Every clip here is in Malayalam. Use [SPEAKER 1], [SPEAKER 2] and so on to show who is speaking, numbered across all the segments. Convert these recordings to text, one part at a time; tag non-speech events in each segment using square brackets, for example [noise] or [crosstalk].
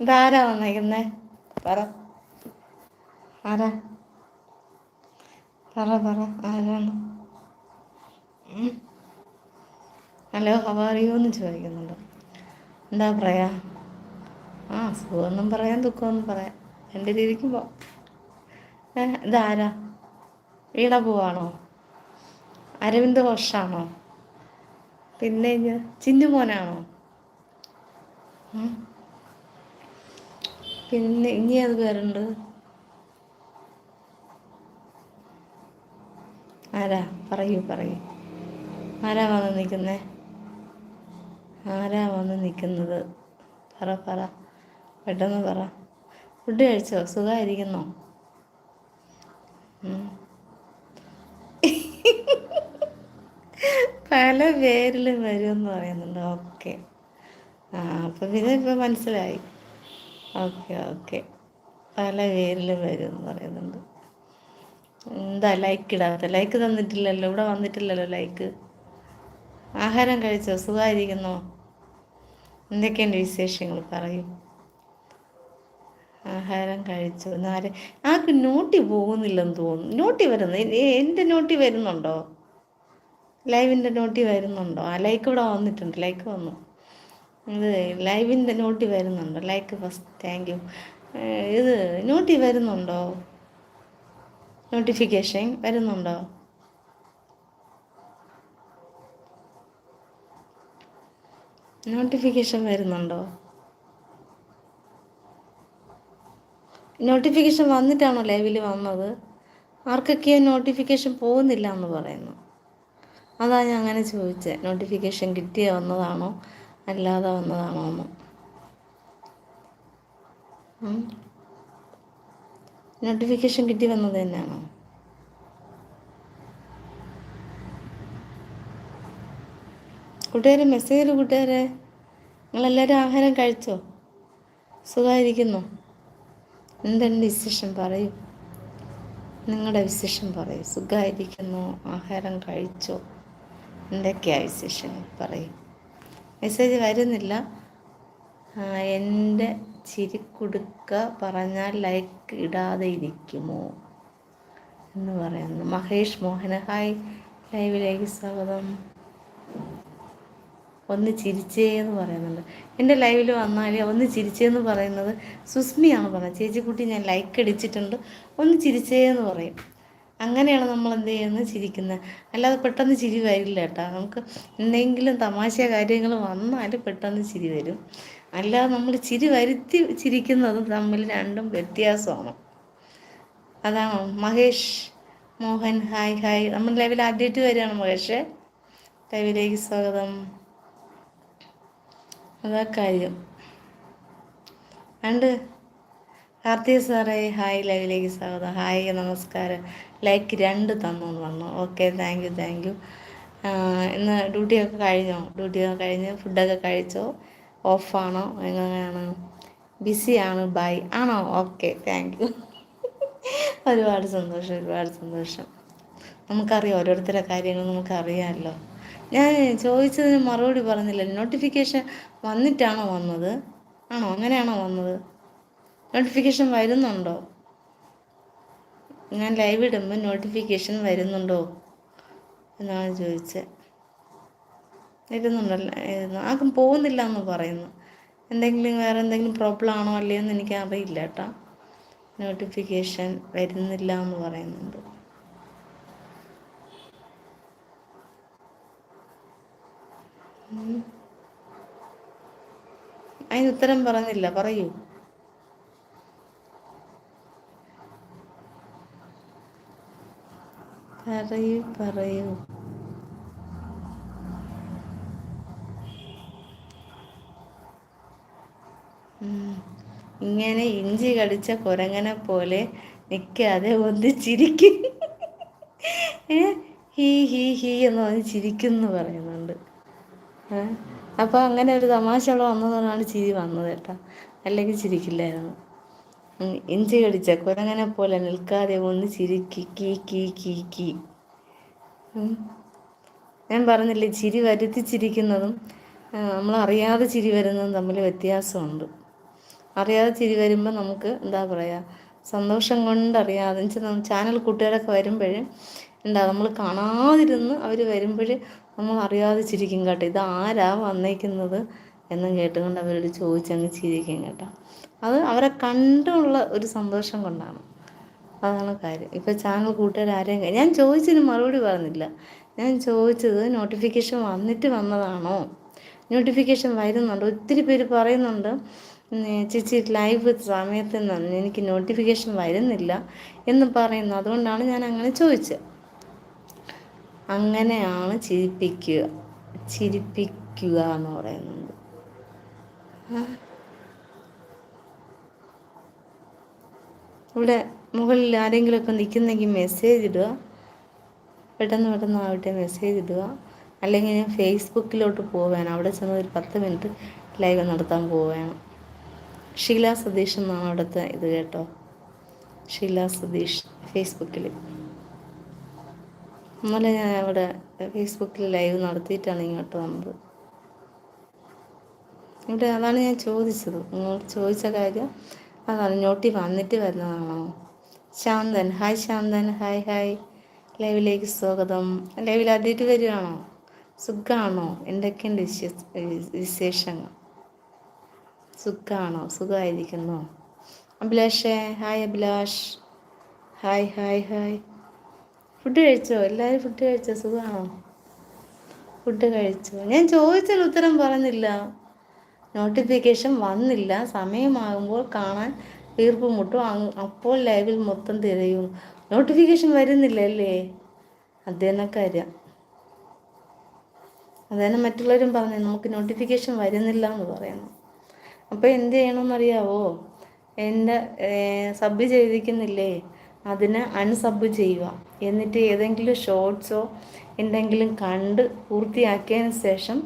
[SPEAKER 1] ഇതാരാ വന്നേക്കുന്നേ? പറ. ആരാ? പറ പറ. ആരാണ്? ഹലോ ഹവാറിയോ എന്ന് ചോദിക്കുന്നുണ്ട്. എന്താ പറയാ? ആ സുഖമൊന്നും പറയാം ദുഃഖമൊന്നും പറയാം. എന്റെ പോ. ഇതാരാ? വീണ പോവാണോ? അരവിന്ദ് ഘോഷാണോ പിന്നെ ചിന്നു ഉം. പിന്നെ ഇനി അത് പേരുണ്ട്? ആരാ? പറയൂ പറയൂ. ആരാ വന്ന് നിൽക്കുന്നേ? ആരാ വന്ന് നിൽക്കുന്നത്? പറ പറ. പെട്ടെന്ന് പറ. ഫുഡ് കഴിച്ചോ? സുഖമായിരിക്കുന്നോ. പല പേരിലും വരുമെന്ന് പറയുന്നുണ്ട്. ഓക്കെ. ആ അപ്പം പിന്നെ ഇപ്പം മനസ്സിലായി. Okay okay. പല പേരിലും വരും എന്ന് പറയുന്നുണ്ട്. എന്താ ലൈക്ക് ഇടാത്ത? ലൈക്ക് തന്നിട്ടില്ലല്ലോ ഇവിടെ വന്നിട്ടില്ലല്ലോ ലൈക്ക് ആഹാരം കഴിച്ചോ? സുഖമായിരിക്കുന്നോ? എന്തൊക്കെയുണ്ട് വിശേഷങ്ങൾ? പറയൂ. ആഹാരം കഴിച്ചു? നാരെ ആക്ക് നോട്ടി പോകുന്നില്ലെന്ന് തോന്നുന്നു. നോട്ടി വരുന്നു? എന്റെ നോട്ടി വരുന്നുണ്ടോ? ലൈവിന്റെ നോട്ടി വരുന്നുണ്ടോ? ആ ലൈക്ക് ഇവിടെ വന്നിട്ടുണ്ട്. ലൈക്ക് വന്നു. ഇത് ലൈവിന്റെ നോട്ടി വരുന്നുണ്ടോ? Like first thank you. ഇത് നോട്ടി വരുന്നുണ്ടോ? നോട്ടിഫിക്കേഷൻ വരുന്നുണ്ടോ? നോട്ടിഫിക്കേഷൻ വരുന്നുണ്ടോ? നോട്ടിഫിക്കേഷൻ വന്നിട്ടാണോ ലൈവിൽ വന്നത്? ആർക്കൊക്കെയോ നോട്ടിഫിക്കേഷൻ പോകുന്നില്ല എന്ന് പറയുന്നു. അതാണ് ഞാൻ അങ്ങനെ ചോദിച്ചത് നോട്ടിഫിക്കേഷൻ കിട്ടിയ വന്നതാണോ? അല്ലാതെ വന്നതാണോ എന്ന് നോട്ടിഫിക്കേഷൻ കിട്ടി വന്നത് തന്നെയാണോ? കൂട്ടുകാരെ മെസ്സേജ് ചെയ്തു കൂട്ടുകാരെ. നിങ്ങളെല്ലാവരും ആഹാരം കഴിച്ചോ? സുഖമായിരിക്കുന്നു. എന്താണ് വിശേഷം? പറയൂ. നിങ്ങളുടെ വിശേഷം പറയൂ. സുഖമായിരിക്കുന്നു. ആഹാരം കഴിച്ചോ? എന്തൊക്കെയാണ് വിശേഷം പറയൂ. മെസ്സേജ് വരുന്നില്ല. എന്റെ ചിരിക്കുടുക്ക പറഞ്ഞാൽ ലൈക്ക് ഇടാതെ ഇരിക്കുമോ? എന്ന് പറയുന്നു. മഹേഷ് മോഹന ഹായ് ലൈവിലേക്ക് സ്വാഗതം. ഒന്ന് ചിരിച്ചേ എന്ന് പറയുന്നുണ്ട്. എന്റെ ലൈവിൽ വന്നാൽ ഒന്ന് ചിരിച്ചേ എന്ന് പറയുന്നത് സുസ്മിയാണ് പറയുന്നത് ചേച്ചിക്കുട്ടി ഞാൻ ലൈക്ക് അടിച്ചിട്ടുണ്ട് ഒന്ന് ചിരിച്ചേ എന്ന് പറയും. അങ്ങനെയാണ് നമ്മൾ എന്ത് ചെയ്യുന്നത്? ചിരിക്കുന്നത്. അല്ലാതെ പെട്ടെന്ന് ചിരി വരില്ല കേട്ടോ. നമുക്ക് എന്തെങ്കിലും തമാശ കാര്യങ്ങൾ വന്നാൽ പെട്ടെന്ന് ചിരി വരും. അല്ലാതെ നമ്മൾ ചിരി വരുത്തി ചിരിക്കുന്നതും തമ്മിൽ രണ്ടും വ്യത്യാസമാണ്. അതാണോ മഹേഷ് മോഹൻ. Hi hi. നമ്മൾ ലൈവിൽ അപ്ഡേറ്റ് വരികയാണ് മഹേഷ്. ലൈവിലേക്ക് സ്വാഗതം. അതാ കാര്യം. ഉണ്ട് കാർത്തിക സാറേ ഹായ്. ലൈവിലേക്ക് സ്വാഗതം. ഹായ് നമസ്കാരം. ലൈക്ക് രണ്ട് തന്നു എന്ന് പറഞ്ഞു okay thank you thank you ഇന്ന് ഡ്യൂട്ടിയൊക്കെ കഴിഞ്ഞോ? ഡ്യൂട്ടിയൊക്കെ കഴിഞ്ഞ് ഫുഡൊക്കെ കഴിച്ചോ? ഓഫാണോ എങ്ങനെയാണ്? ബിസിയാണ് ബൈ ആണോ? ഓക്കെ താങ്ക് യു ഒരുപാട് സന്തോഷം ഒരുപാട് സന്തോഷം. നമുക്കറിയാം ഓരോരുത്തരുടെ കാര്യങ്ങൾ നമുക്കറിയാമല്ലോ. ഞാൻ ചോദിച്ചതിന് മറുപടി പറഞ്ഞില്ല. നോട്ടിഫിക്കേഷൻ വന്നിട്ടാണോ വന്നത്? ആണോ? അങ്ങനെയാണോ വന്നത്? നോട്ടിഫിക്കേഷൻ വരുന്നുണ്ടോ? ഞാൻ ലൈവ് ഇടുമ്പോൾ നോട്ടിഫിക്കേഷൻ വരുന്നുണ്ടോ? എന്നാണ് ചോദിച്ചത് ഇരുന്നുണ്ടല്ലോ ഇരുന്നു. ആർക്കും പോകുന്നില്ല എന്ന് പറയുന്നു. എന്തെങ്കിലും വേറെ എന്തെങ്കിലും പ്രോബ്ലം ആണോ അല്ലയോ എന്ന് എനിക്ക് അറിയില്ല കേട്ടോ. നോട്ടിഫിക്കേഷൻ വരുന്നില്ല എന്ന് പറയുന്നുണ്ട്. അതിന് ഉത്തരം പറഞ്ഞില്ല. പറയൂ. പറയൂ പറയൂ ഇങ്ങനെ ഇഞ്ചി കടിച്ച കുരങ്ങനെ പോലെ നിൽക്കാതെ ഒന്ന് ചിരിക്കും. ഹീ ഹീ ഹീ എന്ന് പറഞ്ഞ് ചിരിക്കുന്നു പറയുന്നുണ്ട്. അപ്പോൾ അങ്ങനെ ഒരു തമാശകൾ വന്നതുകൊണ്ടാണ് ചിരി വന്നത് കേട്ടോ. അല്ലെങ്കിൽ ചിരിക്കില്ലായിരുന്നു. ഇഞ്ചി കടിച്ച കുരങ്ങനെ പോലെ നിൽക്കാതെ ഒന്ന് ചിരിക്കി കീ കീ കീ കീ. ഞാൻ പറഞ്ഞില്ലേ ചിരി വരുത്തി നമ്മൾ അറിയാതെ ചിരി വരുന്നതും തമ്മിൽ വ്യത്യാസമുണ്ട്. അറിയാതെ ചിരി വരുമ്പോൾ നമുക്ക് എന്താ പറയുക സന്തോഷം കൊണ്ടറിയാതെ വെച്ചാൽ ചാനൽ കുട്ടികളൊക്കെ വരുമ്പോഴും എന്താ നമ്മൾ കാണാതിരുന്ന് അവർ വരുമ്പോൾ നമ്മൾ അറിയാതെ ചിരിക്കും കേട്ടോ. ഇത് ആരാ വന്നേക്കുന്നത് എന്നും കേട്ടുകൊണ്ട് അവരോട് ചോദിച്ചങ്ങ് ചിരിക്കും കേട്ടോ. അത് അവരെ കണ്ടുള്ള ഒരു സന്തോഷം കൊണ്ടാണ്. അതാണ് കാര്യം. ഇപ്പോൾ ചാനൽ കൂട്ടുകാർ ആരെയും ഞാൻ ചോദിച്ചതിന് മറുപടി പറഞ്ഞില്ല. ഞാൻ ചോദിച്ചത് നോട്ടിഫിക്കേഷൻ വന്നിട്ട് വന്നതാണോ? നോട്ടിഫിക്കേഷൻ വരുന്നുണ്ട്? ഒത്തിരി പേര് പറയുന്നുണ്ട് ചേച്ചി ലൈവ് സമയത്ത് നിന്ന് എനിക്ക് നോട്ടിഫിക്കേഷൻ വരുന്നില്ല എന്ന് പറയുന്നു. അതുകൊണ്ടാണ് ഞാൻ അങ്ങനെ ചോദിച്ചത്. അങ്ങനെയാണ് ചിരിപ്പിക്കുക. ചിരിപ്പിക്കുക എന്ന് പറയുന്നത് ഇവിടെ മുകളിൽ ആരെങ്കിലുമൊക്കെ നിൽക്കുന്നെങ്കിൽ മെസ്സേജ് ഇടുക. പെട്ടെന്ന് പെട്ടെന്ന് ആവട്ടെ മെസ്സേജ് ഇടുക. അല്ലെങ്കിൽ ഞാൻ ഫേസ്ബുക്കിലോട്ട് പോവുകയാണ് അവിടെ ചെന്ന് ഒരു പത്ത് മിനിറ്റ് ലൈവ് നടത്താൻ പോവുകയാണ് ഷീല സതീഷ് എന്നാണ് അവിടുത്തെ ഇത് കേട്ടോ. ഷീല സതീഷ് ഫേസ്ബുക്കിൽ ഇന്നലെ ഞാൻ അവിടെ ഫേസ്ബുക്കിൽ ലൈവ് നടത്തിയിട്ടാണ് ഇങ്ങോട്ട് വന്നത്. ഇവിടെ അതാണ് ഞാൻ ചോദിച്ചത്. ഇങ്ങോട്ട് ചോദിച്ച കാര്യം അതാണ് നോട്ടി വന്നിട്ട് വരുന്നതാണോ. Shanthan hi Shanthan hi hi. ലൈവിലേക്ക് സ്വാഗതം. ലൈവിൽ ആദ്യമായിട്ട് വരികയാണോ? സുഖമാണോ എന്തൊക്കെയുണ്ട് വിശേഷങ്ങൾ? സുഖമാണോ സുഖമായിരിക്കുന്നു? അഭിലാഷേ hi Abhilash. Hi hi hi. Food കഴിച്ചോ? എല്ലാവരും ഫുഡ് കഴിച്ചോ? സുഖമാണോ? ഫുഡ് കഴിച്ചോ? ഞാൻ ചോദിച്ചാൽ ഉത്തരം പറഞ്ഞില്ല. നോട്ടിഫിക്കേഷൻ വന്നില്ല. സമയമാകുമ്പോൾ കാണാൻ വീർപ്പ് മുട്ടും. അപ്പോൾ ലൈവിൽ മൊത്തം തിരയും. നോട്ടിഫിക്കേഷൻ വരുന്നില്ല അല്ലേ അദ്ദേഹം കാര്യം. അതന്നെ മറ്റുള്ളവരും പറഞ്ഞു നമുക്ക് നോട്ടിഫിക്കേഷൻ വരുന്നില്ല എന്ന് പറയുന്നു. അപ്പോൾ എന്ത് ചെയ്യണമെന്നറിയാവോ എന്റെ സബ് ചെയ്തിരിക്കുന്നില്ലേ? അതിനെ അൺസബ് ചെയ്യുക. എന്നിട്ട് ഏതെങ്കിലും ഷോർട്സോ എന്തെങ്കിലും കണ്ട് പൂർത്തിയാക്കിയതിന് ശേഷം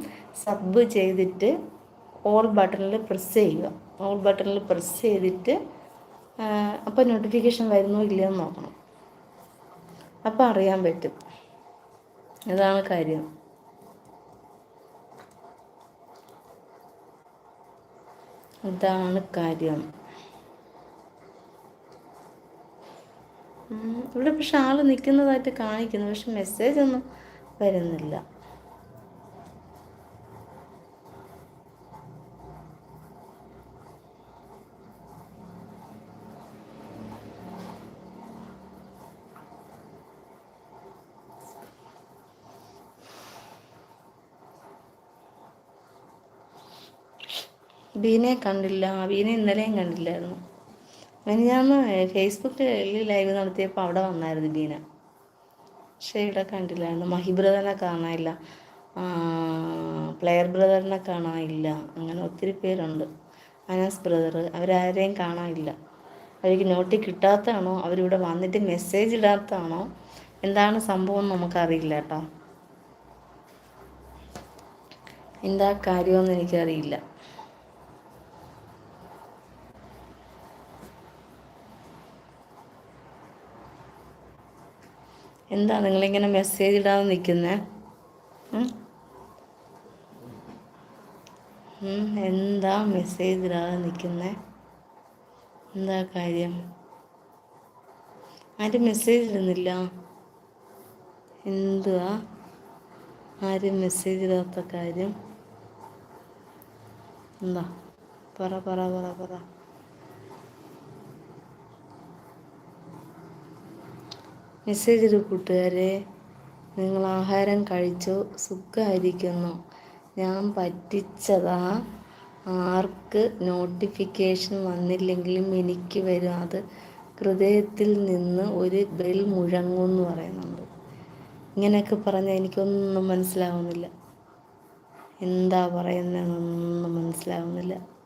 [SPEAKER 1] സബ് ചെയ്തിട്ട് ഓൾ ബട്ടണിൽ പ്രസ് ചെയ്യുക. ഓൾ ബട്ടണിൽ പ്രസ് ചെയ്തിട്ട് അപ്പോൾ നോട്ടിഫിക്കേഷൻ വരുന്നോ ഇല്ലയോ എന്ന് നോക്കണം. അപ്പോൾ അറിയാൻ പറ്റും. അതാണ് കാര്യം. ഇതാണ് കാര്യം. ഇവിടെ പക്ഷെ ആൾ നിൽക്കുന്നതായിട്ട് കാണിക്കുന്നു. പക്ഷെ മെസ്സേജ് ഒന്നും വരുന്നില്ല. ബീനെ കണ്ടില്ല. ബീനെ ഇന്നലെയും കണ്ടില്ലായിരുന്നു. ഞാൻ ഫേസ്ബുക്കിൽ ലൈവ് നടത്തിയപ്പോൾ അവിടെ വന്നായിരുന്നു ബീന. പക്ഷേ ഇവിടെ കണ്ടില്ലായിരുന്നു. മഹി ബ്രദറിനെ കാണാനില്ല. പ്ലെയർ ബ്രദറിനെ കാണാനില്ല. അങ്ങനെ ഒത്തിരി പേരുണ്ട്. അനാസ് ബ്രദർ. അവരാരെയും കാണാനില്ല. അവർക്ക് നോട്ടി കിട്ടാത്തതാണോ അവരിവിടെ വന്നിട്ട് മെസ്സേജ് ഇടാത്തതാണോ എന്താണ് സംഭവം നമുക്കറിയില്ല കേട്ടോ. എന്താ കാര്യമെന്ന് എനിക്കറിയില്ല. എന്താ നിങ്ങളിങ്ങനെ മെസ്സേജ് ഇടാതെ നിൽക്കുന്നത് എന്താ മെസ്സേജ് ഇടാതെ നിൽക്കുന്നത് എന്താ കാര്യം? ആരും മെസ്സേജ് ഇടുന്നില്ല. എന്തുവാ? ആരും മെസ്സേജ് ഇടാത്ത കാര്യം? എന്താ? പറ പറ പറ പറ. മെസ്സേജ് ഒരു കൂട്ടുകാരെ നിങ്ങൾ ആഹാരം കഴിച്ചു? സുഖമായിരിക്കുന്നു. ഞാൻ പറ്റിച്ചതാ. ആർക്ക് നോട്ടിഫിക്കേഷൻ വന്നില്ലെങ്കിലും എനിക്ക് വരും. അത് ഹൃദയത്തിൽ നിന്ന് ഒരു ബെൽ മുഴങ്ങും എന്ന് പറയുന്നുണ്ട്. ഇങ്ങനെയൊക്കെ പറഞ്ഞാൽ എനിക്കൊന്നും മനസ്സിലാവുന്നില്ല. എന്താ പറയുന്നതെന്നൊന്നും മനസ്സിലാവുന്നില്ല.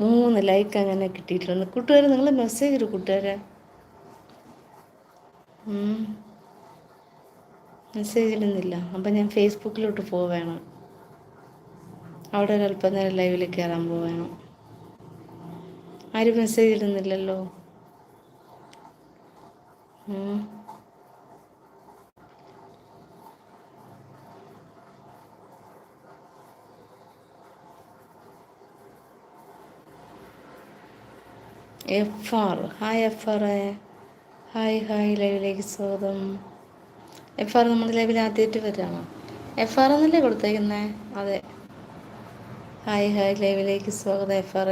[SPEAKER 1] മൂന്ന് ലൈക്ക് അങ്ങനെ കിട്ടിയിട്ടുണ്ട് കൂട്ടുകാരെ നിങ്ങൾ മെസ്സേജ് ഇരു കൂട്ടുകാരെ. മെസ്സേജ് ഇടുന്നില്ല. അപ്പം ഞാൻ ഫേസ്ബുക്കിലോട്ട് പോവേണം. അവിടെ ഒരു അല്പം നേരം ലൈവിൽ കയറാൻ പോവേണം. ആരും message ഇടുന്നില്ലല്ലോ. F R hi F R hi hi ലൈവിലേക്ക് സ്വാഗതം. എഫ് ആർ നമ്മുടെ ലൈവിൽ ആദ്യമായിട്ട് വരികയാണോ. എഫ് ആർ എന്നല്ലേ കൊടുത്തേക്കുന്നേ? അതെ. ഹായ് ഹായ് ലൈവിലേക്ക് സ്വാഗതം എഫ് ആർ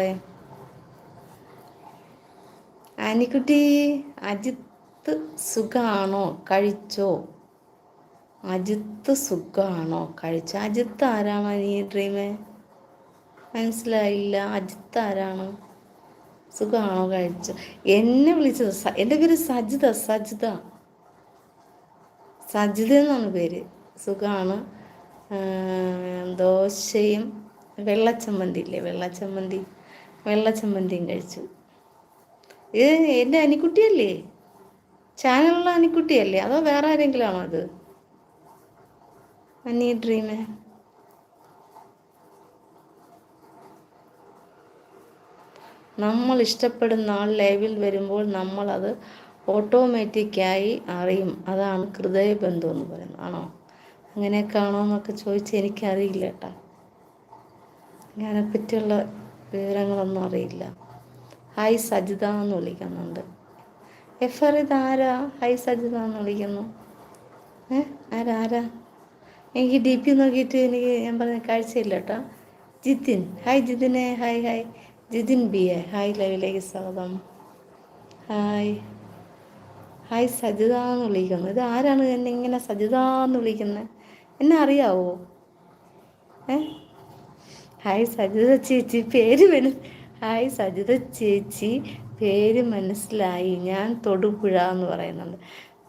[SPEAKER 1] ആനിക്കുട്ടി അജിത്ത് സുഖമാണോ കഴിച്ചോ? അജിത്ത് സുഖമാണോ കഴിച്ചോ? അജിത്ത് ആരാണ് നീ ഡ്രീമേ മനസ്സിലായില്ല. അജിത്ത് ആരാണ്? സുഖമാണോ കഴിച്ചു? എന്നെ വിളിച്ചത് എന്റെ പേര് സജിത സജിത. സജിത എന്നാണ് പേര്. സുഖമാണ് ദോശയും വെള്ളച്ചമ്മന്തി ഇല്ലേ വെള്ളച്ചമ്മന്തി വെള്ളച്ചമ്മന്തിയും കഴിച്ചു. ഇത് എന്റെ അനിക്കുട്ടിയല്ലേ? ചാനലുള്ള അനിക്കുട്ടിയല്ലേ? അതോ വേറെ ആരെങ്കിലും ആണോ അത്? അനി ഡ്രീമേ? നമ്മൾ ഇഷ്ടപ്പെടുന്ന ആൾ ലൈവിൽ വരുമ്പോൾ നമ്മൾ അത് ഓട്ടോമാറ്റിക്കായി അറിയും. അതാണ് ഹൃദയബന്ധം എന്ന് പറയുന്നത്. ആണോ? അങ്ങനെയൊക്കെയാണോ എന്നൊക്കെ ചോദിച്ച് എനിക്കറിയില്ല കേട്ടോ. പറ്റിയുള്ള വിവരങ്ങളൊന്നും അറിയില്ല. ഹായ് സജിത എന്ന് വിളിക്കുന്നുണ്ട്. എഫ് ആർ ഇത് ആരാ? ഹായ് സജിത എന്ന് വിളിക്കുന്നു. ഏ? ആരാ? ആരാ? എനിക്ക് ഡി പി നോക്കിയിട്ട് എനിക്ക് ഞാൻ പറഞ്ഞ കാഴ്ചയില്ല കേട്ടോ. Jithin hi ജിതിനെ hi hi Jithin B A. Hi ലൈവിലേക്ക് സ്വാഗതം. ഹായ്. ഹായ് സജിത എന്ന് വിളിക്കുന്നു. ഇത് ആരാണ് എന്നെ ഇങ്ങനെ സജിത എന്ന് വിളിക്കുന്നത് എന്നെ അറിയാവോ? ഏ? ഹായ് സജിത ചേച്ചി പേര് മനസ് ഹായ് സജിത ചേച്ചി പേര് മനസ്സിലായി. ഞാൻ തൊടുപുഴ എന്ന് പറയുന്നുണ്ട്.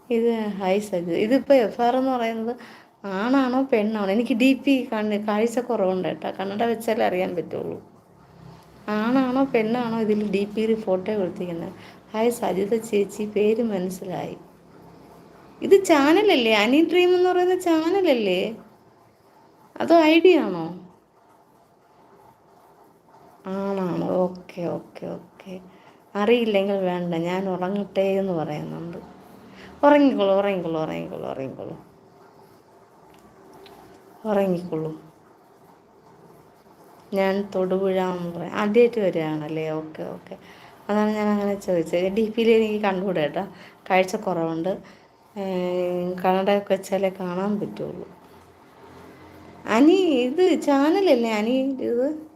[SPEAKER 1] ഇത് ഹായ് സജിത ഇതിപ്പോൾ എഫ് ആർ എന്ന് പറയുന്നത് ആണാണോ പെണ്ണാണോ? എനിക്ക് ഡി പി കണ്ണ് കാഴ്ച കുറവുണ്ട് കേട്ടോ. കണ്ണട വെച്ചാലേ അറിയാൻ പറ്റുള്ളൂ. ആണാണോ പെണ്ണാണോ ഇതിൽ ഡി പിയിൽ ഫോട്ടോ കൊടുത്തിരിക്കുന്നത്? ഹായ് സജിത ചേച്ചി പേര് മനസ്സിലായി. ഇത് ചാനലല്ലേ? അനി ഡ്രീം എന്ന് പറയുന്ന ചാനലല്ലേ? അതോ ഐഡിയ ആണോ ആണാണോ? Okay okay okay. അറിയില്ലെങ്കിൽ വേണ്ട ഞാൻ ഉറങ്ങട്ടെ എന്ന് പറയുന്നുണ്ട്. ഉറങ്ങിക്കോളൂ ഉറങ്ങിക്കോളൂ ഉറങ്ങിക്കോളൂ ഉറങ്ങിക്കോളൂ. ഉറങ്ങിക്കോളൂ. ഞാൻ തൊടുപുഴ എന്ന് ആദ്യമായിട്ട് വരികയാണല്ലേ? Okay okay. അതാണ് ഞാൻ അങ്ങനെ ചോദിച്ചത്. ഡി പിയിൽ എനിക്ക് കണ്ടുകൂടെ കേട്ടോ? കാഴ്ച കുറവുണ്ട്. കണ്ണടയൊക്കെ വെച്ചാലേ കാണാൻ പറ്റുള്ളൂ. അനി ഇത് ചാനലല്ലേ അനി? ഇത്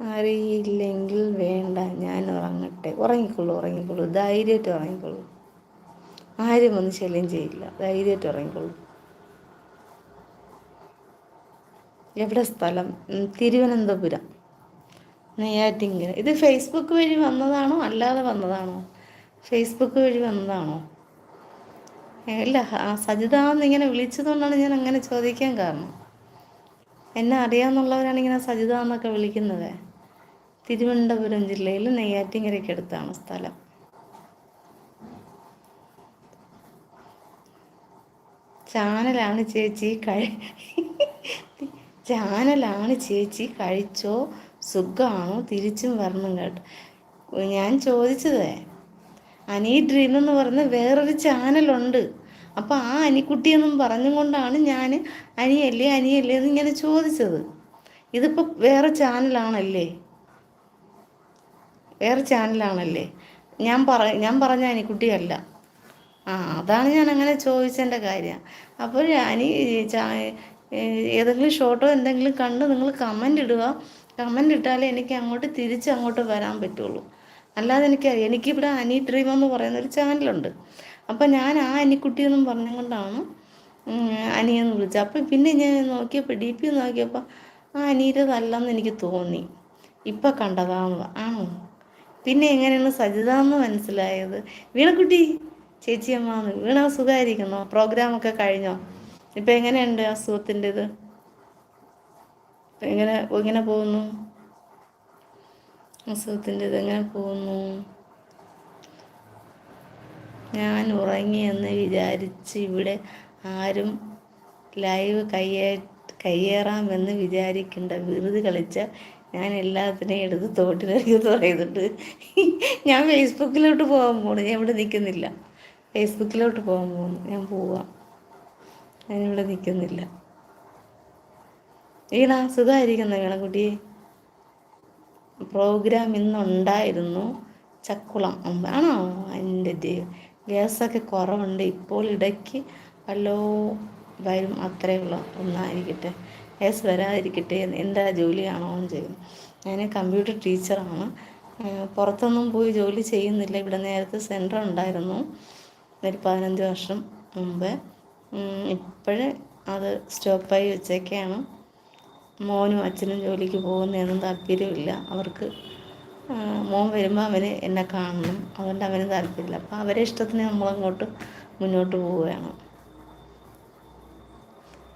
[SPEAKER 1] അറിയില്ലെങ്കിൽ വേണ്ട. ഞാൻ ഉറങ്ങട്ടെ. ഉറങ്ങിക്കൊള്ളൂ ഉറങ്ങിക്കൊള്ളൂ ധൈര്യമായിട്ട് ഉറങ്ങിക്കൊള്ളൂ ആരും ഒന്നും ശല്യം ചെയ്യില്ല. ധൈര്യമായിട്ട് ഉറങ്ങിക്കൊള്ളൂ എവിടെ സ്ഥലം? തിരുവനന്തപുരം. നെയ്യാറ്റിങ്കര. ഇത് ഫേസ്ബുക്ക് വഴി വന്നതാണോ? അല്ലാതെ വന്നതാണോ? ഫേസ്ബുക്ക് വഴി വന്നതാണോ? ഇല്ല സജിത എന്നിങ്ങനെ വിളിച്ചതുകൊണ്ടാണ് ഞാൻ അങ്ങനെ ചോദിക്കാൻ കാരണം. എന്നെ അറിയാമെന്നുള്ളവരാണ് ഇങ്ങനെ സജിത എന്നൊക്കെ വിളിക്കുന്നത്. തിരുവനന്തപുരം ജില്ലയിൽ നെയ്യാറ്റിങ്കരയ്ക്കടുത്താണ് സ്ഥലം. ചാനലാണ് ചേച്ചി കഴി ചാനലാണ് ചേച്ചി കഴിച്ചോ? സുഖമാണോ തിരിച്ചും വരണം കേട്ടോ. ഞാൻ ചോദിച്ചതേ അനി ഡ്രീം എന്ന് പറഞ്ഞ വേറൊരു ചാനലുണ്ട്. അപ്പോൾ ആ അനിക്കുട്ടിയെന്നും പറഞ്ഞുകൊണ്ടാണ് ഞാൻ അനിയല്ലേ അനിയല്ലേ എന്ന് ഇങ്ങനെ ചോദിച്ചത്. ഇതിപ്പോൾ വേറെ ചാനലാണല്ലേ? വേറെ ചാനലാണല്ലേ? ഞാൻ പറ ഞാൻ പറഞ്ഞ അനിക്കുട്ടിയല്ല ആ അതാണ് ഞാൻ അങ്ങനെ ചോദിച്ചതിന്റെ കാര്യം. അപ്പോൾ അനി ഏതെങ്കിലും ഷോട്ടോ എന്തെങ്കിലും കണ്ട് നിങ്ങൾ കമന്റ് ഇടുക. കമന്റ് ഇട്ടാലേ എനിക്ക് അങ്ങോട്ട് തിരിച്ച് അങ്ങോട്ട് വരാൻ പറ്റുള്ളൂ. അല്ലാതെ എനിക്ക് എനിക്കിവിടെ അനി ഡ്രീം എന്ന് പറയുന്ന ഒരു ചാനലുണ്ട് അപ്പം ഞാൻ ആ അനിക്കുട്ടി എന്നും പറഞ്ഞുകൊണ്ടാണ് അനിയെന്ന് വിളിച്ചത്. അപ്പം പിന്നെ ഞാൻ നോക്കിയപ്പോൾ ഡി പി നോക്കിയപ്പോൾ ആ അനിയുടേതല്ലെന്ന് എനിക്ക് തോന്നി. ഇപ്പം കണ്ടതാന്ന് ആണോ? പിന്നെ എങ്ങനെയാണ് സജിത എന്ന് മനസ്സിലായത്? വീണക്കുട്ടി ചേച്ചിയമ്മ വീണ സുഖമായിരിക്കുന്നോ പ്രോഗ്രാമൊക്കെ കഴിഞ്ഞോ? ഇപ്പം എങ്ങനെയുണ്ട് അസുഖത്തിന്റെ ഇത് എങ്ങനെ എങ്ങനെ പോകുന്നു? അസുഖത്തിന്റെ ഇത് എങ്ങനെ പോകുന്നു? ഞാൻ ഉറങ്ങിയെന്ന് വിചാരിച്ച് ഇവിടെ ആരും ലൈവ് കയ്യേ കയ്യേറാമെന്ന് വിചാരിക്കേണ്ട. വിറുതി കളിച്ച ഞാൻ എല്ലാത്തിനെയും എടുത്ത് തോട്ടിലേക്ക് പറയുന്നുണ്ട്. ഞാൻ ഫേസ്ബുക്കിലോട്ട് പോകാൻ പോകുന്നു ഞാൻ ഇവിടെ നിൽക്കുന്നില്ല. ഫേസ്ബുക്കിലോട്ട് പോകാൻ പോകുന്നു ഞാൻ പോവാം. ഞാനിവിടെ നിൽക്കുന്നില്ല. വീണ സുഖമായിരിക്കുന്ന കുട്ടി. പ്രോഗ്രാം ഇന്നുണ്ടായിരുന്നു. ചക്കുളം ആണോ? എന്റെ ഗ്യാസൊക്കെ കുറവുണ്ട്. ഇപ്പോൾ ഇടയ്ക്ക് വല്ലോ വരും. അത്രയേ ഉള്ളൂ. ഒന്നായിരിക്കട്ടെ. ഗ്യാസ് വരാതിരിക്കട്ടെ. എന്താ ജോലിയാണോ എന്ന് ചെയ്യും ഞാൻ കമ്പ്യൂട്ടർ ടീച്ചറാണ് പുറത്തൊന്നും പോയി ജോലി ചെയ്യുന്നില്ല. ഇവിടെ നേരത്തെ സെന്റർ ഉണ്ടായിരുന്നു. ഒരു പതിനഞ്ച് വർഷം മുമ്പ്. ഇപ്പോഴേ അത് സ്റ്റോപ്പായി വെച്ചേക്കാണ്. മോനും അച്ഛനും ജോലിക്ക് പോകുന്നതൊന്നും താല്പര്യമില്ല. അവർക്ക് മോൻ വരുമ്പോൾ അവന് എന്നെ കാണണം. അതുകൊണ്ട് അവന് താല്പര്യമില്ല. അപ്പോൾ അവരെ ഇഷ്ടത്തിന് നമ്മളങ്ങോട്ട് മുന്നോട്ട് പോവുകയാണ്.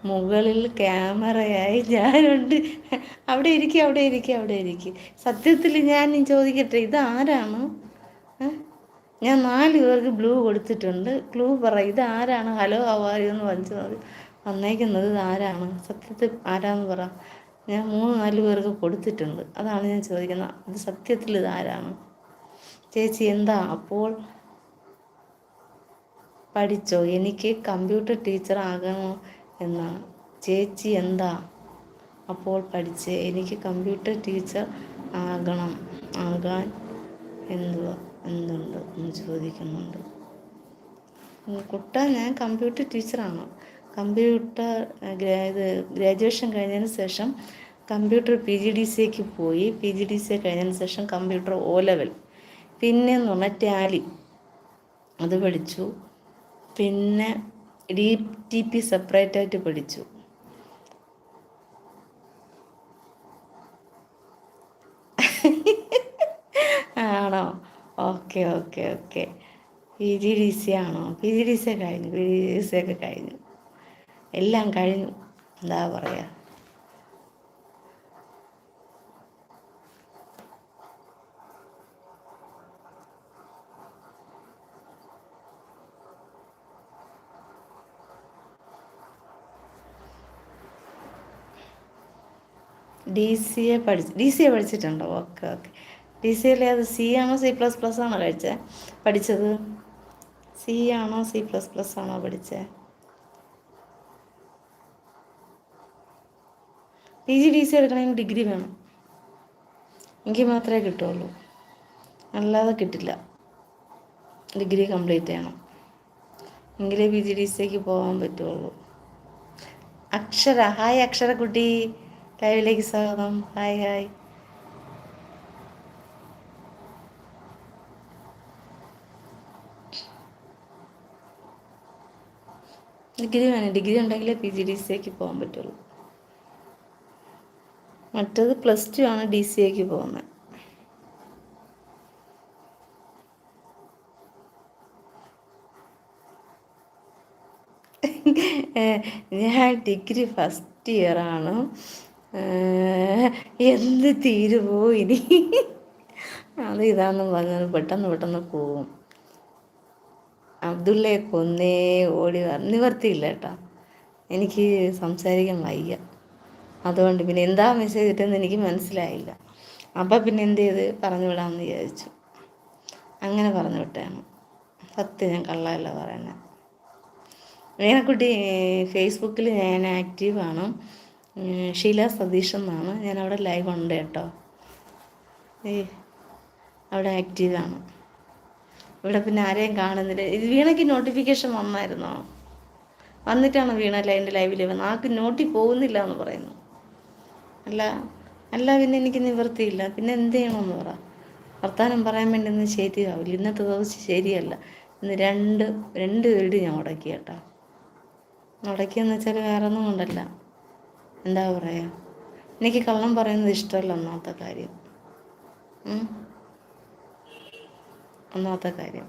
[SPEAKER 1] മുകളിൽ ക്യാമറയായി ഞാനുണ്ട്. അവിടെ ഇരിക്കുക അവിടെ ഇരിക്കുക അവിടെ ഇരിക്കുക സത്യത്തിൽ ഞാൻ ചോദിക്കട്ടെ ഇതാരാണ്? ഞാൻ നാല് പേർക്ക് ബ്ലൂ കൊടുത്തിട്ടുണ്ട്. ക്ലൂ പറ ഇത് ആരാണ് ഹലോ അവാരി എന്ന് വലിച്ചു വന്നേക്കുന്നത് ഇത് ആരാണ് സത്യത്തിൽ ആരാന്ന് പറ. ഞാൻ മൂന്ന് നാല് പേർക്ക് കൊടുത്തിട്ടുണ്ട്. അതാണ് ഞാൻ ചോദിക്കുന്നത്. ഇത് സത്യത്തിൽ ഇത് ആരാണ് ചേച്ചി എന്താ? അപ്പോൾ പഠിച്ചോ? എനിക്ക് കമ്പ്യൂട്ടർ ടീച്ചർ ആകണോ എന്നാണ്. ചേച്ചി എന്താ? അപ്പോൾ പഠിച്ച് എനിക്ക് കമ്പ്യൂട്ടർ ടീച്ചർ ആകണം ആകാൻ എന്തുവാ? എന്തുണ്ട് എന്ന് ചോദിക്കുന്നുണ്ട്. കുട്ട ഞാൻ കമ്പ്യൂട്ടർ ടീച്ചറാണ് കമ്പ്യൂട്ടർ ഇത് ഗ്രാജുവേഷൻ കഴിഞ്ഞതിന് ശേഷം കമ്പ്യൂട്ടർ പി ജി ഡി സിക്ക് പോയി. പി ജി ഡി സി കഴിഞ്ഞതിന് ശേഷം കമ്പ്യൂട്ടർ ഓ ലെവൽ പിന്നെ എന്ന് പറഞ്ഞാൽ ടാലി അത് പഠിച്ചു. പിന്നെ ഡി ടി പി സെപ്പറേറ്റ് ആയിട്ട് പഠിച്ചു. [laughs] ആണോ? Okay okay okay. P G D C ആണോ? പി ജി ഡി സി കഴിഞ്ഞു പി ജി ഡി സി ഒക്കെ കഴിഞ്ഞു. എല്ലാം കഴിഞ്ഞു. എന്താ പറയുക ഡി സി എ പഠിച്ച് ഡി സി എ പഠിച്ചിട്ടുണ്ടോ? Okay okay. ഡി സി അല്ലേ അത് സി ആണോ സി പ്ലസ് പ്ലസ് ആണോ കഴിച്ചത് പഠിച്ചത്? സി ആണോ സി പ്ലസ് പ്ലസ് ആണോ പഠിച്ചത് പി ജി ഡി സി എടുക്കണമെങ്കിൽ ഡിഗ്രി വേണം. എങ്കിൽ മാത്രമേ കിട്ടുള്ളൂ. അല്ലാതെ കിട്ടില്ല. ഡിഗ്രി കംപ്ലീറ്റ് ചെയ്യണം. എങ്കിലേ പി ജി ഡി സിക്ക് പോകാൻ പറ്റുള്ളൂ. അക്ഷര. ഹായ് അക്ഷര കുട്ടി ലൈവിലേക്ക് സ്വാഗതം. ഹായ് ഹായ് ഡിഗ്രി വേണം. ഡിഗ്രി ഉണ്ടെങ്കിലേ പി ജി ഡി സിയിലേക്ക് പോകാൻ പറ്റുള്ളൂ. മറ്റത് പ്ലസ് ടു ആണ് ഡി സി എക്ക് പോകുന്നത്. ഞാൻ ഡിഗ്രി ഫസ്റ്റ് ഇയർ ആണ്. എന്ത് തീരുവോ ഇനി? അത് ഇതാണെന്ന് പറഞ്ഞാൽ പെട്ടെന്ന് പെട്ടെന്ന് പോവും. അബ്ദുള്ളയെ കൊന്നേ ഓടി നിവർത്തിയില്ല കേട്ടോ. എനിക്ക് സംസാരിക്കാൻ വയ്യ. അതുകൊണ്ട് പിന്നെ എന്താ മെസ്സേജ് ഇട്ടെന്ന് എനിക്ക് മനസ്സിലായില്ല. അപ്പം പിന്നെ എന്ത് ചെയ്ത്? പറഞ്ഞു വിടാമെന്ന് വിചാരിച്ചു. അങ്ങനെ പറഞ്ഞു വിട്ടാണ് സത്യം ഞാൻ കള്ളമല്ല പറയുന്നത് മീനക്കുട്ടി ഫേസ്ബുക്കിൽ ഞാൻ ആക്റ്റീവാണ് ഷീല സതീഷ് എന്നാണ്. ഞാൻ അവിടെ ലൈവ് ഉണ്ട് കേട്ടോ. ഏ അവിടെ ആക്റ്റീവാണ് ഇവിടെ പിന്നെ ആരെയും കാണുന്നില്ല. ഇത് വീണയ്ക്ക് നോട്ടിഫിക്കേഷൻ വന്നായിരുന്നോ? വന്നിട്ടാണ് വീണ എന്റെ ലൈവിൽ വന്നത്? ആൾക്ക് നോട്ടി പോകുന്നില്ല എന്ന് പറയുന്നു. അല്ല അല്ല പിന്നെ എനിക്ക് നിവൃത്തിയില്ല. പിന്നെ എന്ത് ചെയ്യണമെന്ന് പറ. വർത്താനം പറയാൻ വേണ്ടി ഒന്ന് ശരിയാവില്ല. ഇന്നത്തെ ദിവസം ശരിയല്ല. ഇന്ന് രണ്ട് രണ്ട് വീട് ഞാൻ മുടക്കി കേട്ടോ. മുടക്കിയെന്ന് വെച്ചാൽ വേറെ ഒന്നും കൊണ്ടല്ല. എന്താ പറയുക എനിക്ക് കള്ളം പറയുന്നത് ഇഷ്ടമല്ല ഒന്നാമത്തെ കാര്യം. ഒന്നാമത്തെ കാര്യം.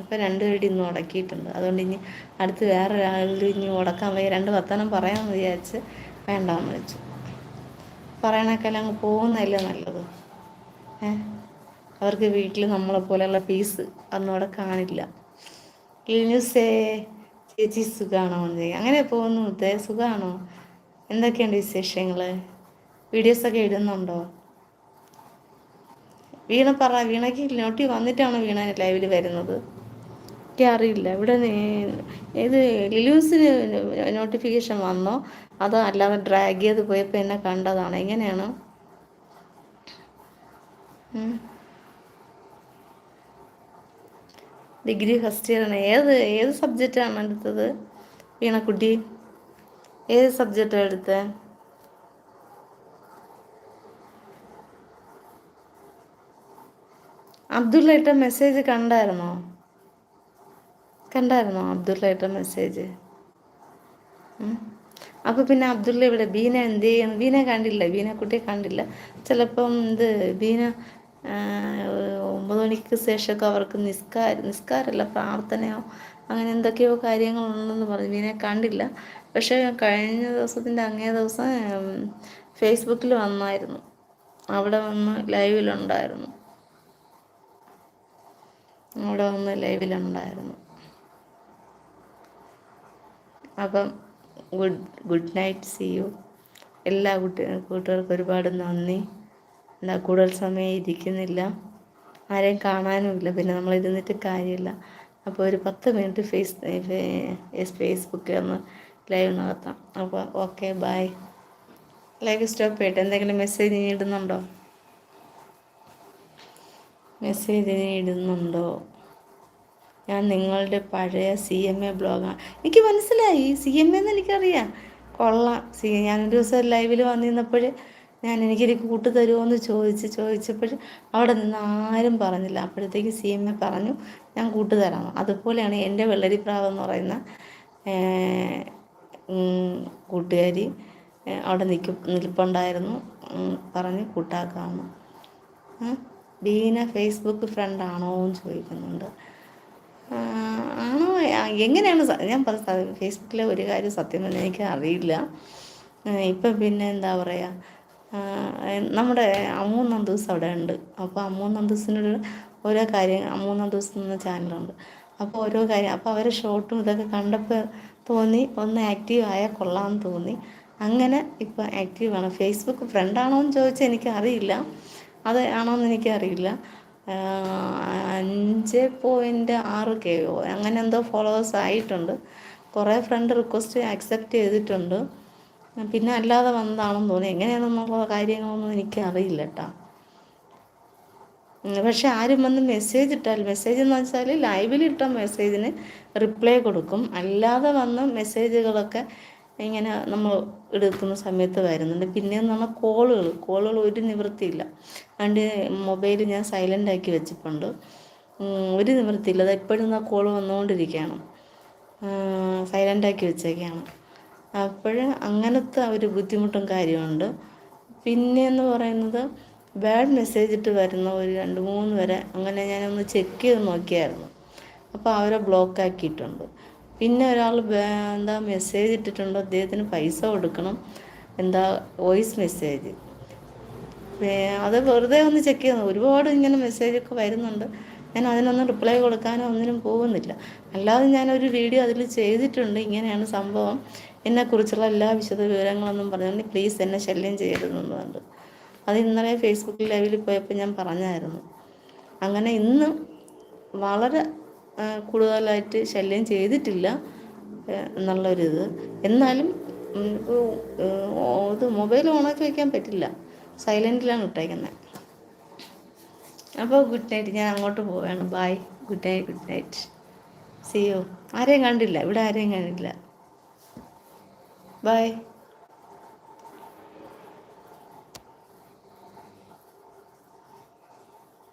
[SPEAKER 1] അപ്പോൾ രണ്ട് പേടി ഇന്ന് ഉടക്കിയിട്ടുണ്ട്. അതുകൊണ്ട് ഇനി അടുത്ത് വേറെ ഒരാളിൽ ഇനി ഉടക്കാൻ വയ്യ. രണ്ട് വർത്തമാനം പറയാമെന്ന് വിചാരിച്ച് വേണ്ടാന്ന് വെച്ചു പറയണേക്കാൾ അങ്ങ് പോകുന്നതല്ലേ നല്ലത്? ഏ? അവർക്ക് വീട്ടിൽ നമ്മളെ പോലെയുള്ള പീസ് അന്നോടെ കാണില്ല. ന്യൂസേ ചേച്ചി സുഖമാണോ അങ്ങനെ പോകുന്നു. മുത്തേ സുഖമാണോ എന്തൊക്കെയുണ്ട് വിശേഷങ്ങൾ വീഡിയോസൊക്കെ ഇടുന്നുണ്ടോ? വീണ പറ വീണയ്ക്ക് നോട്ടി വന്നിട്ടാണ് വീണ ലൈവിൽ വരുന്നത്? എനിക്ക് അറിയില്ല. ഇവിടെ ഇത് ലിലൂസിന് നോട്ടിഫിക്കേഷൻ വന്നോ? അതോ അല്ലാതെ ഡ്രാഗ് ചെയ്ത് പോയപ്പോൾ എന്നെ കണ്ടതാണ്? എങ്ങനെയാണ്? ഡിഗ്രി ഫസ്റ്റ് ഇയറാണ് ഏത് ഏത് സബ്ജക്റ്റാണ് എടുത്തത്? വീണക്കുട്ടി ഏത് സബ്ജക്റ്റാണ് എടുത്തത് അബ്ദുള്ള മെസ്സേജ് കണ്ടായിരുന്നോ? കണ്ടായിരുന്നോ അബ്ദുള്ള മെസ്സേജ് അപ്പോൾ പിന്നെ അബ്ദുള്ള ഇവിടെ ബീന എന്ത് ചെയ്യും? ബീന കണ്ടില്ല ബീന കുട്ടിയെ കണ്ടില്ല. ചിലപ്പം ഇത് ബീന ഒമ്പത് മണിക്ക് ശേഷമൊക്കെ അവർക്ക് നിസ്കാര നിസ്കാരമല്ല പ്രാർത്ഥനയോ അങ്ങനെ എന്തൊക്കെയോ കാര്യങ്ങളുണ്ടെന്ന് പറഞ്ഞു. ബീനെ കണ്ടില്ല. പക്ഷേ കഴിഞ്ഞ ദിവസത്തിന്റെ അങ്ങേ ദിവസം ഫേസ്ബുക്കിൽ വന്നായിരുന്നു. അവിടെ വന്ന് ലൈവിലുണ്ടായിരുന്നു അവിടെ വന്ന് ലൈവിലുണ്ടായിരുന്നു അപ്പം good good night see you. എല്ലാ കുട്ടി കൂട്ടുകാർക്കും ഒരുപാട് നന്ദി. എന്താ കൂടുതൽ സമയം ഇരിക്കുന്നില്ല. ആരെയും കാണാനുമില്ല. പിന്നെ നമ്മൾ ഇരുന്നിട്ട് കാര്യമില്ല. അപ്പോൾ ഒരു പത്ത് മിനിറ്റ് ഫേസ് ഫേസ്ബുക്കിൽ ഒന്ന് ലൈവ് നടത്താം. അപ്പോൾ ഓക്കെ ബൈ. ലൈവ് സ്റ്റോപ്പ് ചെയ്യട്ടെ. എന്തെങ്കിലും മെസ്സേജ് ഇനി ഇടുന്നുണ്ടോ? മെസ്സേജ് ഇനി ഇടുന്നുണ്ടോ? ഞാൻ നിങ്ങളുടെ പഴയ സി എം എ ബ്ലോഗാണ് എനിക്ക് മനസ്സിലായി. സി എം എന്ന് എനിക്കറിയാം. കൊള്ളാം. സി ഞാനൊരു ദിവസം ലൈവിൽ വന്നിരുന്നപ്പോൾ ഞാൻ എനിക്കൊരു കൂട്ട് തരുമോ എന്ന് ചോദിച്ച് ചോദിച്ചപ്പോൾ അവിടെ നിന്ന് ആരും പറഞ്ഞില്ല. അപ്പോഴത്തേക്ക് സി എം എ പറഞ്ഞു ഞാൻ കൂട്ട് തരാം. അതുപോലെയാണ് എന്റെ വെള്ളരിപ്രാവ് എന്ന് പറയുന്ന കൂട്ടുകാരി അവിടെ നിൽക്കും നിൽപ്പുണ്ടായിരുന്നു. പറഞ്ഞ് കൂട്ടാക്കാമെന്ന് ബീന ഫേസ്ബുക്ക് ഫ്രണ്ടാണോ എന്ന് ചോദിക്കുന്നുണ്ട്. ആണോ? എങ്ങനെയാണ് ഞാൻ പറഞ്ഞ ഫേസ്ബുക്കിലെ ഒരു കാര്യം സത്യം തന്നെ എനിക്ക് അറിയില്ല. ഇപ്പം പിന്നെ എന്താ പറയുക നമ്മുടെ മൂന്നാം നന്ദൂസ് അവിടെ ഉണ്ട്. അപ്പോൾ അമ്മൂ നന്ദൂസിനൊരു ഓരോ കാര്യം മൂന്നാം നന്ദൂസ് എന്ന ചാനലുണ്ട്. അപ്പോൾ ഓരോ കാര്യം അപ്പോൾ അവരെ ഷോട്ടും ഇതൊക്കെ കണ്ടപ്പോൾ തോന്നി ഒന്ന് ആക്റ്റീവ് ആയാൽ കൊള്ളാമെന്ന് തോന്നി. അങ്ങനെ ഇപ്പോൾ ആക്റ്റീവാണ് ഫേസ്ബുക്ക് ഫ്രണ്ടാണോ എന്ന് ചോദിച്ചാൽ എനിക്ക് അറിയില്ല. അത് ആണോന്ന് എനിക്കറിയില്ല. അഞ്ച് പോയിന്റ് ആറ് കെയോ അങ്ങനെ എന്തോ ഫോളോവേഴ്സ് ആയിട്ടുണ്ട്. കുറേ ഫ്രണ്ട് റിക്വസ്റ്റ് ആക്സെപ്റ്റ് ചെയ്തിട്ടുണ്ട്. പിന്നെ അല്ലാതെ വന്നതാണെന്ന് തോന്നി. എങ്ങനെയാണെന്നുള്ള കാര്യങ്ങളൊന്നും എനിക്കറിയില്ല കേട്ടോ പക്ഷെ ആരും വന്ന് മെസ്സേജ് ഇട്ടാൽ മെസ്സേജ് എന്ന് വെച്ചാൽ ലൈവിൽ ഇട്ട മെസ്സേജിന് റിപ്ലൈ കൊടുക്കും. അല്ലാതെ വന്ന മെസ്സേജുകളൊക്കെ ഇങ്ങനെ നമ്മൾ എടുക്കുന്ന സമയത്ത് വരുന്നുണ്ട്. പിന്നെ എന്ന് പറഞ്ഞാൽ കോളുകൾ കോളുകൾ ഒരു നിവൃത്തിയില്ല. അതുകൊണ്ട് മൊബൈൽ ഞാൻ സൈലന്റ് ആക്കി വെച്ചിട്ടുണ്ട്. ഒരു നിവൃത്തിയില്ല. അത് എപ്പോഴും ആ കോൾ വന്നുകൊണ്ടിരിക്കുകയാണ്. സൈലന്റ് ആക്കി വെച്ചേക്കാണ്. അപ്പോൾ അങ്ങനത്തെ ഒരു ബുദ്ധിമുട്ടും കാര്യമുണ്ട് പിന്നെ എന്ന് പറയുന്നത് ബാഡ് മെസ്സേജ് ഇട്ട് വരുന്ന ഒരു രണ്ട് മൂന്ന് വരെ അങ്ങനെ ഞാനൊന്ന് ചെക്ക് ചെയ്ത് നോക്കിയായിരുന്നു. അപ്പോൾ അവരെ ബ്ലോക്ക് ആക്കിയിട്ടുണ്ട്. പിന്നെ ഒരാൾ എന്താ മെസ്സേജ് ഇട്ടിട്ടുണ്ട്? അദ്ദേഹത്തിന് പൈസ കൊടുക്കണം. എന്താ വോയിസ് മെസ്സേജ് അത് വെറുതെ ഒന്ന് ചെക്ക് ചെയ്യുന്നു ഒരുപാട് ഇങ്ങനെ മെസ്സേജൊക്കെ വരുന്നുണ്ട്. ഞാൻ അതിനൊന്നും റിപ്ലൈ കൊടുക്കാനോ ഒന്നിനും പോകുന്നില്ല. അല്ലാതെ ഞാനൊരു വീഡിയോ അതിൽ ചെയ്തിട്ടുണ്ട്. ഇങ്ങനെയാണ് സംഭവം. എന്നെക്കുറിച്ചുള്ള എല്ലാ വിശദ വിവരങ്ങളൊന്നും പറഞ്ഞുകൊണ്ട് പ്ലീസ് എന്നെ ശല്യം ചെയ്യരുതെന്നുണ്ട് അത് ഇന്നലെ ഫേസ്ബുക്ക് ലൈവിൽ പോയപ്പോൾ ഞാൻ പറഞ്ഞായിരുന്നു. അങ്ങനെ ഇന്നും വളരെ കൂടുതലായിട്ട് ശല്യം ചെയ്തിട്ടില്ല. എന്നുള്ളൊരിത് എന്നാലും ഇത് മൊബൈൽ ഓണാക്കി വയ്ക്കാൻ പറ്റില്ല. സൈലന്റിലാണ് ഇട്ടേക്കുന്നത് അപ്പോൾ ഗുഡ് നൈറ്റ്. ഞാൻ അങ്ങോട്ട് പോവുകയാണ് bye. Good night good night. സിയോ ആരെയും കണ്ടില്ല. ഇവിടെ ആരെയും കണ്ടില്ല. ബായ്